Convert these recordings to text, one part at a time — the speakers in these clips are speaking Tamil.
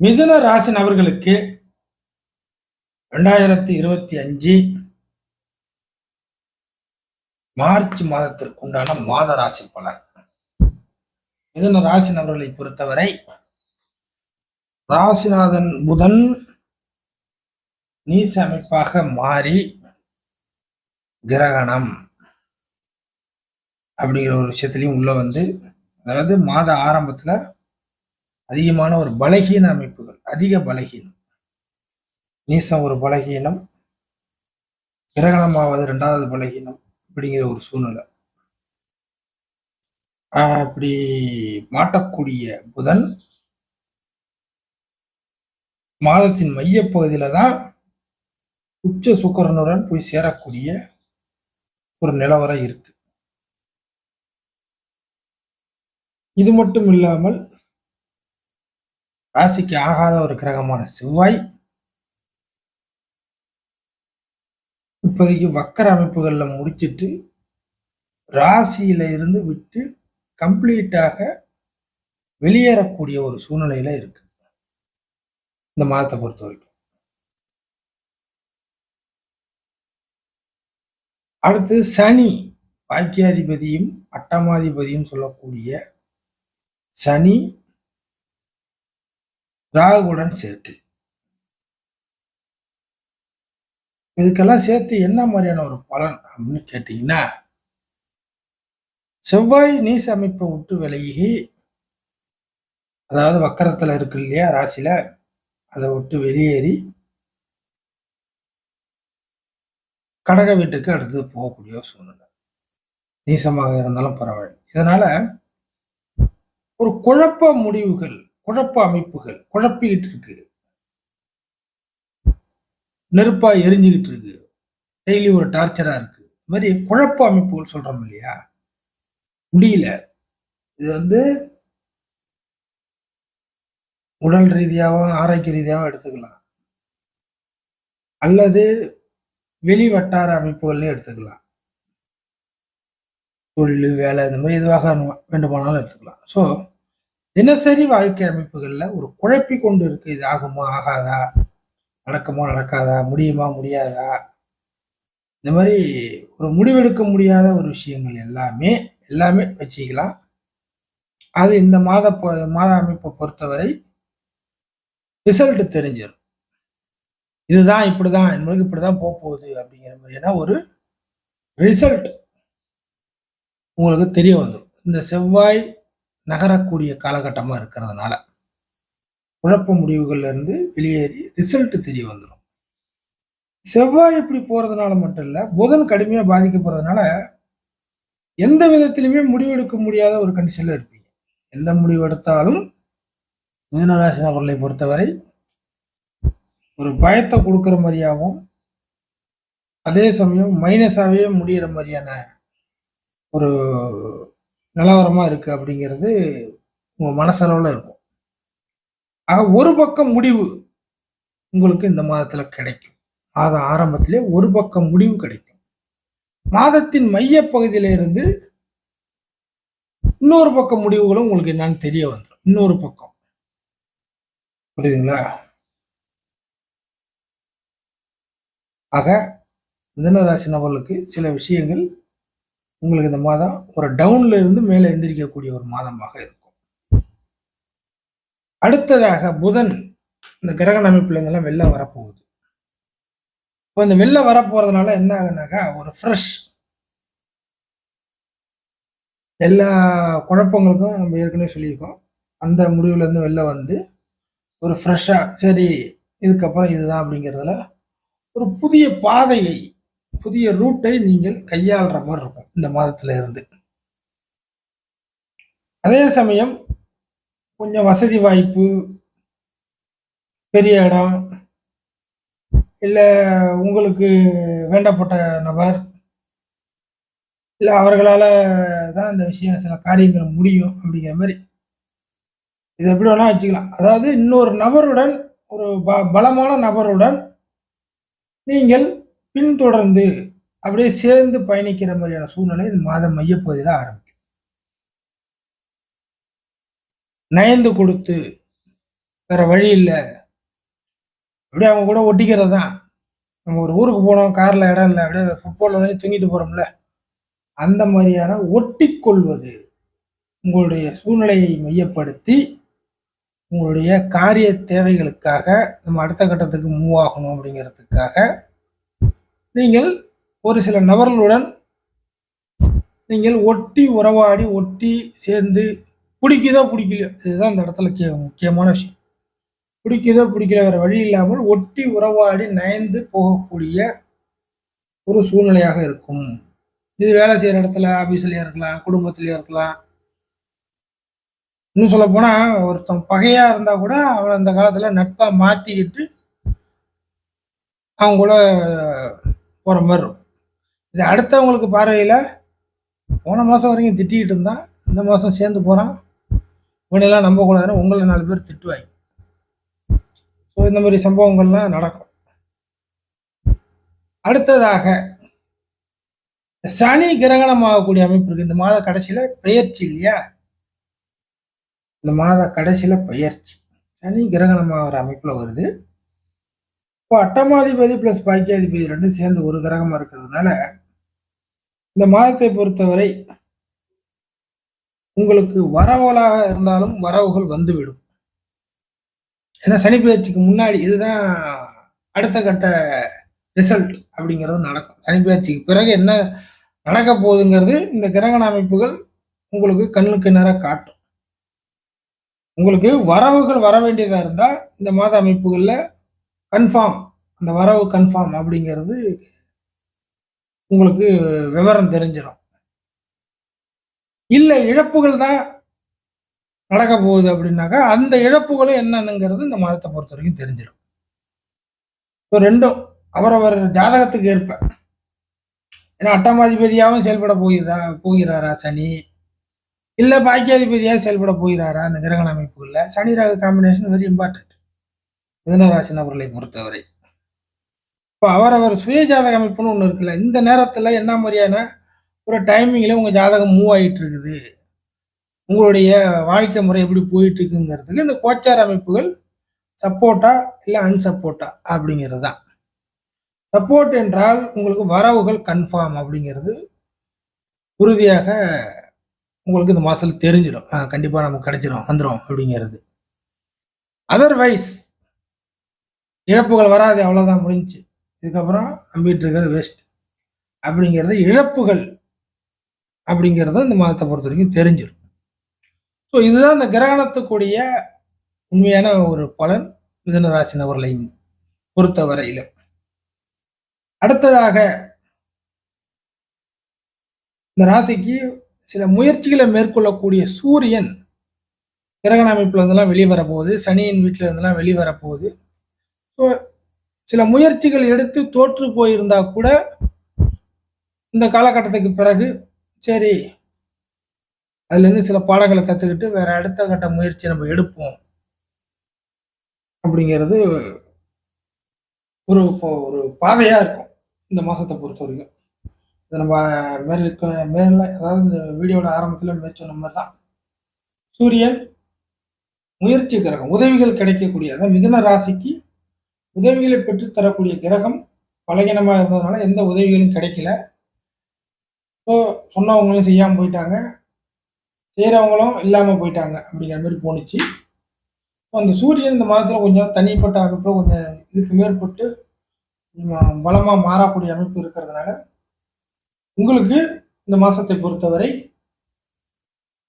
மிதுன ராசி நபர்களுக்கு ரெண்டாயிரத்தி இருபத்தி அஞ்சு மார்ச் மாதத்திற்கு உண்டான மாத ராசி பலன். மிதுன ராசி நபர்களை பொறுத்தவரை ராசிநாதன் புதன் நீச அமைப்பாக மாறி கிரகணம் அப்படிங்கிற ஒரு விஷயத்திலையும் உள்ள வந்து அதாவது மாத ஆரம்பத்துல அதிகமான ஒரு பலகீன அமைப்புகள் அதிக பலகீனம். நீசம் ஒரு பலகீனம் கிரகணமாவது ரெண்டாவது பலகீனம் அப்படிங்கிற ஒரு சூழ்நிலை. ஆஹ் அப்படி மாட்டக்கூடிய புதன் மாதத்தின் மையப்பகுதியில தான் உச்ச சுக்கரனுடன் போய் சேரக்கூடிய ஒரு நிலவரம் இருக்கு. இது மட்டும் இல்லாமல் ராசிக்கு ஆகாத ஒரு கிரகமான செவ்வாய். இப்போதைக்கு வக்கர அமைப்புகளில் முடிச்சிட்டு ராசியில இருந்து விட்டு கம்ப்ளீட்டாக வெளியேறக்கூடிய ஒரு சூழ்நிலையில இருக்கு. இந்த மாதத்தை பொறுத்த வரைக்கும். அடுத்து சனி பாக்கியாதிபதியும் அட்டமாதிபதியும் சொல்லக்கூடிய சனி ராகுடன் சேர்க்கை. இதுக்கெல்லாம் சேர்த்து என்ன மாதிரியான ஒரு பலன் அப்படின்னு கேட்டீங்கன்னா செவ்வாய் நீச அமைப்பை விட்டு விலகி அதாவது வக்கரத்துல இருக்கு இல்லையா ராசியில அதை விட்டு வெளியேறி கடக வீட்டுக்கு அடுத்தது போகக்கூடிய சூழ்நிலை. நீசமாக இருந்தாலும் பரவாயில்லை. இதனால ஒரு குழப்ப முடிவுகள் குழப்ப அமைப்புகள் குழப்பிக்கிட்டு இருக்கு. நெருப்பா எரிஞ்சுக்கிட்டு இருக்கு. டெய்லி ஒரு டார்ச்சரா இருக்கு. இது மாதிரி குழப்ப அமைப்புகள் சொல்றோம் இல்லையா? முடியல. இது வந்து உடல் ரீதியாகவும் ஆரோக்கிய ரீதியாகவும் எடுத்துக்கலாம். அல்லது வெளி வட்டார அமைப்புகள்லையும் எடுத்துக்கலாம். தொழில் வேலை இந்த மாதிரி எதுவாக வேண்டுமானாலும் எடுத்துக்கலாம். ஸோ தினசரி வாழ்க்கை அமைப்புகளில் ஒரு குழப்பி கொண்டு இருக்கு. இது ஆகுமா ஆகாதா? நடக்குமா நடக்காதா? முடியுமா முடியாதா? இந்த மாதிரி ஒரு முடிவெடுக்க முடியாத ஒரு விஷயங்கள் எல்லாமே எல்லாமே வச்சுக்கலாம். அது இந்த மாத மாத அமைப்பை பொறுத்தவரை ரிசல்ட் தெரிஞ்சிடும் இதுதான் இப்படிதான் என்பது இப்படிதான் போக போகுது அப்படிங்கிற மாதிரியான ஒரு ரிசல்ட் உங்களுக்கு தெரிய வந்துடும் இந்த செவ்வாய் நகரக்கூடிய காலகட்டமாக இருக்கிறதுனால குழப்ப முடிவுகள்லேருந்து வெளியேறி ரிசல்ட் தெரிய வந்துடும் செவ்வாய் இப்படி போகிறதுனால மட்டும் இல்லை புதன் கடுமையாக பாதிக்கப்படுறதுனால எந்த விதத்திலுமே முடிவெடுக்க முடியாத ஒரு கண்டிஷனில் இருப்பீங்க. எந்த முடிவு எடுத்தாலும் மீனராசி நபர்களை பொறுத்தவரை ஒரு பயத்தை கொடுக்குற மாதிரியாகவும் அதே சமயம் மைனஸாகவே முடிகிற மாதிரியான ஒரு நிலவரமாக இருக்குது அப்படிங்கிறது உங்கள் மனசளவில் இருக்கும். ஆக ஒரு பக்கம் முடிவு உங்களுக்கு இந்த மாதத்தில் கிடைக்கும். மாத ஆரம்பத்திலே ஒரு பக்கம் முடிவு கிடைக்கும். மாதத்தின் மைய பகுதியிலிருந்து இன்னொரு பக்கம் முடிவுகளும் உங்களுக்கு என்னன்னு தெரிய வந்துடும் இன்னொரு பக்கம். புரியுதுங்களா? ஆக மிதனராசி நபர்களுக்கு சில விஷயங்கள் உங்களுக்கு இந்த மாதம் ஒரு டவுன்ல இருந்து மேலே எந்திரிக்கக்கூடிய ஒரு மாதமாக இருக்கும். அடுத்ததாக புதன் இந்த கிரகண அமைப்புல இருந்தெல்லாம் வெளில வரப்போகுது. இப்போ இந்த வெளில வரப்போறதுனால என்ன ஆகுனாக்கா ஒரு ஃப்ரெஷ் எல்லா குழப்பங்களுக்கும் நம்ம ஏற்கனவே சொல்லியிருக்கோம். அந்த முடிவுல இருந்து வெளில வந்து ஒரு ஃப்ரெஷ்ஷாக சரி இதுக்கப்புறம் இதுதான் அப்படிங்கிறதுல ஒரு புதிய பாதையை புதிய ரூட்டை நீங்கள் கையாளுற மாதிரி இருக்கும் இந்த மாதத்துல இருந்து. அதே சமயம் கொஞ்சம் வசதி வாய்ப்பு பெரிய இடம் இல்லை உங்களுக்கு வேண்டப்பட்ட நபர் இல்லை அவர்களால் தான் இந்த விஷயம் சில காரியங்கள் முடியும் அப்படிங்கிற மாதிரி. இது எப்படி வேணால் வச்சுக்கலாம். அதாவது இன்னொரு நபருடன் ஒரு ப பலமான நபருடன் நீங்கள் பின்தொடர்ந்து அப்படியே சேர்ந்து பயணிக்கிற மாதிரியான சூழ்நிலை இந்த மாதம் மையப்பகுதியில் ஆரம்பிக்கும். நயந்து கொடுத்து வேற வழி இல்லை. அப்படியே அவங்க கூட ஒட்டிக்கிறது தான் நம்ம ஒரு ஊருக்கு போனோம் காரில் இடம் இல்லை அப்படியே ஃபுட்பாலில் வந்து தூங்கிட்டு போகிறோம்ல அந்த மாதிரியான ஒட்டி கொள்வது உங்களுடைய சூழ்நிலையை மையப்படுத்தி உங்களுடைய காரிய தேவைகளுக்காக நம்ம அடுத்த கட்டத்துக்கு மூவ் ஆகணும் அப்படிங்கிறதுக்காக நீங்கள் ஒரு சில நபர்களுடன் நீங்கள் ஒட்டி உறவாடி ஒட்டி சேர்ந்து பிடிக்குதோ பிடிக்கலையோ இதுதான் இந்த இடத்துல கே முக்கியமான விஷயம். பிடிக்குதோ பிடிக்கல வேற வழி இல்லாமல் ஒட்டி உறவாடி நயந்து போகக்கூடிய ஒரு சூழ்நிலையாக இருக்கும். இது வேலை செய்கிற இடத்துல ஆஃபீஸ்லேயே இருக்கலாம் குடும்பத்திலேயே இருக்கலாம். இன்னும் சொல்லப்போனால் ஒருத்தன் பகையாக இருந்தால் கூட அவன் அந்த காலத்தில் நட்பாக மாற்றிக்கிட்டு அவங்க கூட போகிற மாதிரி இருக்கும். இது அடுத்தவங்களுக்கு பார்வையில் போன மாதம் வரைக்கும் திட்டிக்கிட்டு இருந்தான் இந்த மாதம் சேர்ந்து போகிறான் இவனெல்லாம் நம்பக்கூடாதுன்னு உங்களை நாலு பேர் திட்டுவாங்க. ஸோ இந்த மாதிரி சம்பவங்கள்லாம் நடக்கும். அடுத்ததாக சனி கிரகணம் ஆகக்கூடிய அமைப்பு இருக்குது இந்த மாத கடைசியில் பெயர்ச்சி இல்லையா? இந்த மாத கடைசியில் பெயர்ச்சி. சனி கிரகணம் ஆகிற அமைப்பில் வருது. இப்போ அட்டமாதிபதி பிளஸ் பாக்கியாதிபதி ரெண்டும் சேர்ந்து ஒரு கிரகமாக இருக்கிறதுனால இந்த மாதத்தை பொறுத்தவரை உங்களுக்கு வரவுகளாக இருந்தாலும் வரவுகள் வந்துவிடும். ஏன்னா சனி பயிற்சிக்கு முன்னாடி இதுதான் அடுத்த கட்ட ரிசல்ட் அப்படிங்கிறது நடக்கும். சனி பயிற்சிக்கு பிறகு என்ன நடக்க போகுதுங்கிறது இந்த கிரகண அமைப்புகள் உங்களுக்கு கண்ணுக்கு நேராக காட்டும். உங்களுக்கு வரவுகள் வர வேண்டியதாக இருந்தால் இந்த மாத அமைப்புகளில் கன்ஃபார்ம் அந்த வரவு கன்ஃபார்ம் அப்படிங்கிறது உங்களுக்கு விவரம் தெரிஞ்சிடும் இல்லை இழப்புகள் தான் நடக்க போகுது அப்படின்னாக்கா அந்த இழப்புகளும் என்னன்னுங்கிறது இந்த மாதத்தை பொறுத்த வரைக்கும் தெரிஞ்சிடும் இப்போ ரெண்டும் அவரவர் ஜாதகத்துக்கு ஏற்ப. ஏன்னா அட்டமாதிபதியாகவும் செயல்பட போகிறா போகிறாரா சனி? இல்லை பாக்கியாதிபதியாக செயல்பட போகிறாரா அந்த கிரகண அமைப்புகளில்? சனி ரக காம்பினேஷன் வெரி இம்பார்ட்டன்ட் மிதனராசி நபர்களை பொறுத்தவரை. இப்போ அவரவர் சுய ஜாதக அமைப்புன்னு ஒன்று இருக்குல்ல இந்த நேரத்தில் என்ன மாதிரியான ஒரு டைமிங்கில் உங்கள் ஜாதகம் மூவ் ஆகிட்டு இருக்குது உங்களுடைய வாழ்க்கை முறை எப்படி போயிட்டு இருக்குங்கிறதுக்கு இந்த கோச்சார் அமைப்புகள் சப்போர்ட்டா இல்லை அன்சப்போர்ட்டா அப்படிங்கிறது தான் சப்போர்ட் என்றால் உங்களுக்கு வரவுகள் கன்ஃபார்ம் அப்படிங்கிறது உறுதியாக உங்களுக்கு இந்த மாதத்தில் தெரிஞ்சிடும் கண்டிப்பாக நமக்கு கிடைச்சிரும் வந்துடும் அப்படிங்கிறது. அதர்வைஸ் இழப்புகள் வராது அவ்வளோதான் முடிஞ்சு இதுக்கப்புறம் நம்பிட்டு இருக்கிறது வேஸ்ட் அப்படிங்கிறது இழப்புகள் அப்படிங்கிறத இந்த மாதத்தை பொறுத்த வரைக்கும் தெரிஞ்சிடும் ஸோ இதுதான் இந்த கிரகணத்துக்குரிய உண்மையான ஒரு பலன் மிதன ராசி நபர்களையும் பொறுத்தவரையில். அடுத்ததாக இந்த ராசிக்கு சில முயற்சிகளை மேற்கொள்ளக்கூடிய சூரியன் கிரகண அமைப்புல இருந்தெல்லாம் வெளியே வரப்போகுது சனியின் வீட்டில் இருந்தெல்லாம் வெளியே ஸோ சில முயற்சிகள் எடுத்து தோற்று போயிருந்தா கூட இந்த காலகட்டத்துக்கு பிறகு சரி அதுலேருந்து சில பாடங்களை கற்றுக்கிட்டு வேற அடுத்த கட்ட முயற்சி நம்ம எடுப்போம். அப்படிங்கிறது ஒரு ஒரு பாதையாக இருக்கும் இந்த மாதத்தை பொறுத்த வரைக்கும். இதை நம்ம மேற்க மேல அதாவது இந்த வீடியோட ஆரம்பத்தில் மேற்சொன்ன மாதிரி தான். சூரியன் முயற்சி கிரகம் உதவிகள் கிடைக்கக்கூடிய அதாவது மிதன ராசிக்கு உதவிகளை பெற்று தரக்கூடிய கிரகம் பலகீனமாக இருந்ததுனால எந்த உதவிகளும் கிடைக்கல. ஸோ சொன்னவங்களும் செய்யாமல் போயிட்டாங்க. செய்கிறவங்களும் இல்லாமல் போயிட்டாங்க அப்படிங்கிற மாதிரி போணுச்சு. அந்த சூரியன் இந்த மாதத்தில் கொஞ்சம் தனிப்பட்ட அமைப்பில் கொஞ்சம் இதுக்கு மேற்பட்டு பலமாக மாறக்கூடிய அமைப்பு இருக்கிறதுனால உங்களுக்கு இந்த மாதத்தை பொறுத்தவரை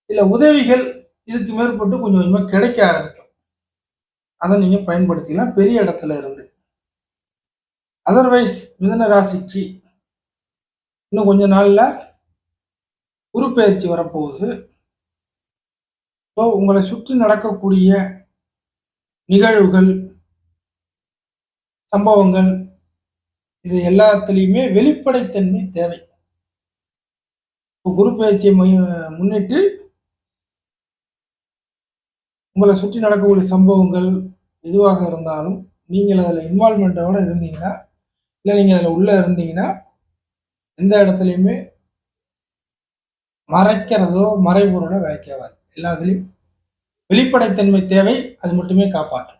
சில உதவிகள் இதுக்கு மேற்பட்டு கொஞ்சம் கொஞ்சமாக கிடைக்க ஆரம்பிக்கும் அதை நீங்கள் பயன்படுத்திக்கலாம். பெரிய இடத்துல இருந்து. அதர்வைஸ் மிதன ராசிக்கு இன்னும் கொஞ்ச நாளில் உருப்பெயர்ச்சி வரப்போகுது. ஸோ உங்களை சுற்றி நடக்கக்கூடிய நிகழ்வுகள் சம்பவங்கள் இது எல்லாத்துலேயுமே வெளிப்படைத்தன்மை தேவை. இப்போ குரு பயிற்சியை முன்னிட்டு உங்களை சுற்றி நடக்கக்கூடிய சம்பவங்கள் எதுவாக இருந்தாலும் நீங்கள் அதில் இன்வால்மெண்ட்டோடு இருந்தீங்கன்னா இல்லை நீங்கள் அதில் உள்ளே இருந்தீங்கன்னா எந்த இடத்துலையுமே மறைக்கிறதோ மறைபொருளோ விளைக்காது எல்லாத்துலேயும் வெளிப்படைத்தன்மை தேவை அது மட்டுமே காப்பாற்றும்.